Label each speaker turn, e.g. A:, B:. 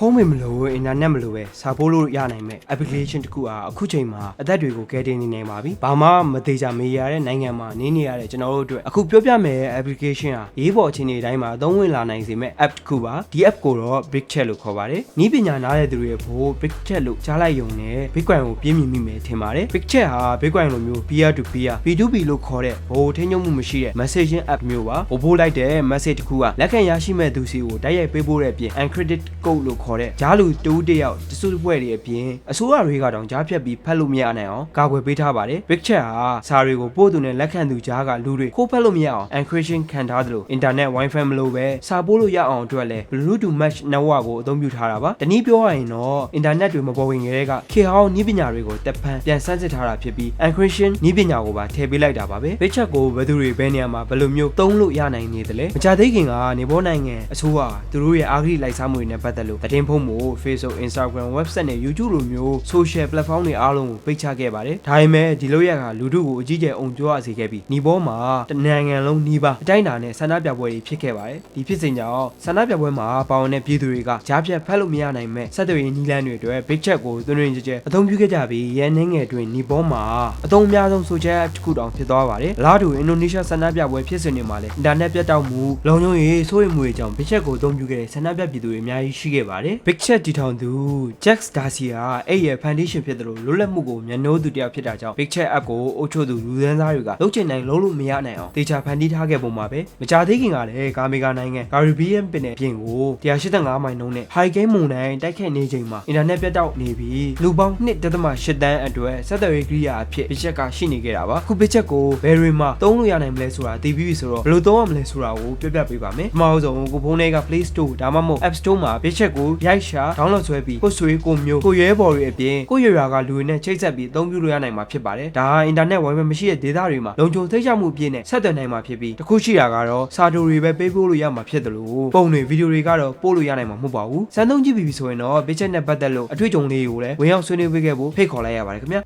A: ဖုန်းမမလို့အင်တာနက်မလို့ပဲစာပို့လို့ရနိုင်မဲ့ application တစ်ခုအားအခုချိန်မှာအသက်တွေကိုကယ်တင်နေနိုင်ပါပြီ။ဘာမှမသေးချာမေးရတဲ့နိုင်ငံမှာနေနေရတဲ့ကျွန်တော်တို့အတွက်အခုပြောပြမယ် application ဟာရေးပေါ်အခြေအနေတိုင်းမှာအသုံးဝင်လာနိုင်စေမဲ့ app တစ်ခုပါ။ဒီ app ကိုတော့ Big Chat လို့ခေါ်ပါတယ်။ဤပညာနားတဲ့သူတွေဖို့ Big Chat လို့ကြားလိုက်ယုံနဲ့ Bitcoin ကိုပြင်းမြင်မိမယ်ထင်ပါတယ်။ Big Chat ဟာ Bitcoin လိုမျိုး peer to peer P2P လို့ခေါ်တဲ့ဘို့ထင်းညုံမှုမရှိတဲ့ messaging app မျိုးပါ။ဘို့ပို့လိုက်တဲ့ message တစ်ခုကလက်ခံရရှိမဲ့သူစီကိုတိုက်ရိုက်ပေးပို့တဲ့အပြင် encrypted code လို့ခေါ်တဲ့ဂျားလူတူးတစ်ယောက်တစုတစ်ဖွဲ့တွေအပြင်အစိုးရတွေကတောင်ကြားဖြတ်ပြီးဖတ်လို့မရနိုင်အောင်ကာကွယ်ပေးထားပါတယ်။ Big Chat ဟာစာတွေကိုပို့သူနဲ့လက်ခံသူကြားကလူတွေခိုးဖက်လို့မရအောင် encryption ခံထားသလို internet wifi မလို့ပဲစာပို့လို့ရအောင်အတွက်လည်း Bluetooth mesh network ကိုအသုံးပြုထားတာပါ။တနည်းပြောရရင်တော့ internet တွေမပေါ်ဝင်ခဲ့တဲ့ကခေတ်ဟောင်းနည်းပညာတွေကိုတက်ဖန်ပြန်စမ်းစစ်ထားတာဖြစ်ပြီး encryption နည်းပညာကိုပါထည့်ပေးလိုက်တာပါပဲ။ Big Chat ကိုဘယ်သူတွေဘယ်နေရာမှာဘယ်လိုမျိုးသုံးလို့ရနိုင်နေသလဲ။မကြသေးခင်ကနေပေါ်နိုင်ငံအစိုးရသူတို့ရဲ့အာဂရိလိုက်စားမှုတွေနဲ့ပတ်သက်လို့သတင်းဖုံးမှု Facebook Instagram website နဲ့ YouTube လိုမျိုး social platform တွေအားလုံးကိုပိတ်ချခဲ့ပါတယ်။ဒါပေမဲ့ဒီလိုရကလူထုကိုအကြီးကျယ်အုံကြွားစေခဲ့ပြီးညီပေါ်မှာတနိုင်ငံလုံးနှီးပါအတိုင်းအတာနဲ့ဆန္ဒပြပွဲတွေဖြစ်ခဲ့ပါတယ်။ဒီဖြစ်စဉ်ကြောင့်ဆန္ဒပြပွဲမှာပါဝင်တဲ့ပြည်သူတွေကကြားဖြတ်ဖတ်လို့မရနိုင်မဲ့စက်တွေနီလန်းတွေအတွက် Big Chat ကိုသွင်းရင်းကြဲကြဲအသုံးပြုခဲ့ကြပြီးရန်နှင်းငယ်တွင်ညီပေါ်မှာအသုံးအများဆုံး social app တစ်ခုတောင်ဖြစ်သွားပါတယ်။အလားတူအင်ဒိုနီးရှားဆန္ဒပြပွဲဖြစ်စဉ်တွေမှာလည်းအင်တာနက်ပြတ်တောက်မှုလုံခြုံရေးစိုးရိမ်မှုတွေကြောင့် Big Chat ကိုအသုံးပြုခဲ့တဲ့ဆန္ဒပြပြည်သူတွေအများကြီးရှိခဲ့ပါတယ်။ Big Chat တည်ထောင်သူ Jack Garcia အဲ့ရဲ့ foundation ဖြစ်တယ်လို့လွတ်လပ်မှုကိုမျက်နှိုးသူတစ်ယောက်ဖြစ်တာကြောင့် Big Chat app ကိုအုပ်ချုပ်သူလူသန်းစားတွေကလုံးချင်နိုင်လုံးလို့မရနိုင်အောင်တေချာဖန်တီးထားခဲ့ပုံမှာပဲမကြသေးခင်ကလည်းကာမေဂါနိုင်ငံ Caribbean ပင်နယ်ပြင်ကို185မိုင်နှုန်းနဲ့ Hurricane မုန်တိုင်းတိုက်ခတ်နေချိန်မှာအင်တာနက်ပြတ်တောက်နေပြီးလူပေါင်း1.8တန်းအတွက်ဆက်သွယ်ရေးကိရိယာအဖြစ် Big Chat ကရှိနေခဲ့တာပါခု Big Chat ကိုဘယ်တွေမှာသုံးလို့ရနိုင်မလဲဆိုတာသိပြီးပြီဆိုတော့ဘယ်လိုသုံးရမလဲဆိုတာကိုပြောပြပေးပါမယ်ပထမဆုံးကိုဖုန်းထဲက Play Store ဒါမှမဟုတ် App Store မှာ Big Chat ကိုရိုက်ရှာ download ဆွဲပြီးကိုဆွေကိုမျိုးကိုရဲဘော်တွေအပြင်ကိုရွာရွာကလူတွေနဲ့ချိတ်ဆက်ပြီးအသုံးပြုလို့ရနိုင်မှာဖြစ်ပါတယ်ဒါဟာအင်တာနက် wifi မရှိတဲ့ဒေသတွေမှာလုံခြုံသိချမှုပြည့်နဲ့ဆက်သွယ်နိုင်မှာဖြစ်ပြီးတခုရှိတာကတော့စာတူတွေပဲပေးပို့လို့ရမှာဖြစ်တယ်လို့ပုံတွေဗီဒီယိုတွေကတော့ပို့လို့ရနိုင်မှာမဟုတ်ပါဘူးစမ်းသုံးကြည့်ပြီးပြီဆိုရင်တော့ Big Chat နဲ့ပတ်သက်လို့အတွေ့အကြုံလေးတွေကိုလည်းဝင်ရောက်ဆွေးနွေးပေးခဲ့ဖို့ဖိတ်ခေါ်လိုက်ရပါတယ်ခင်ဗျ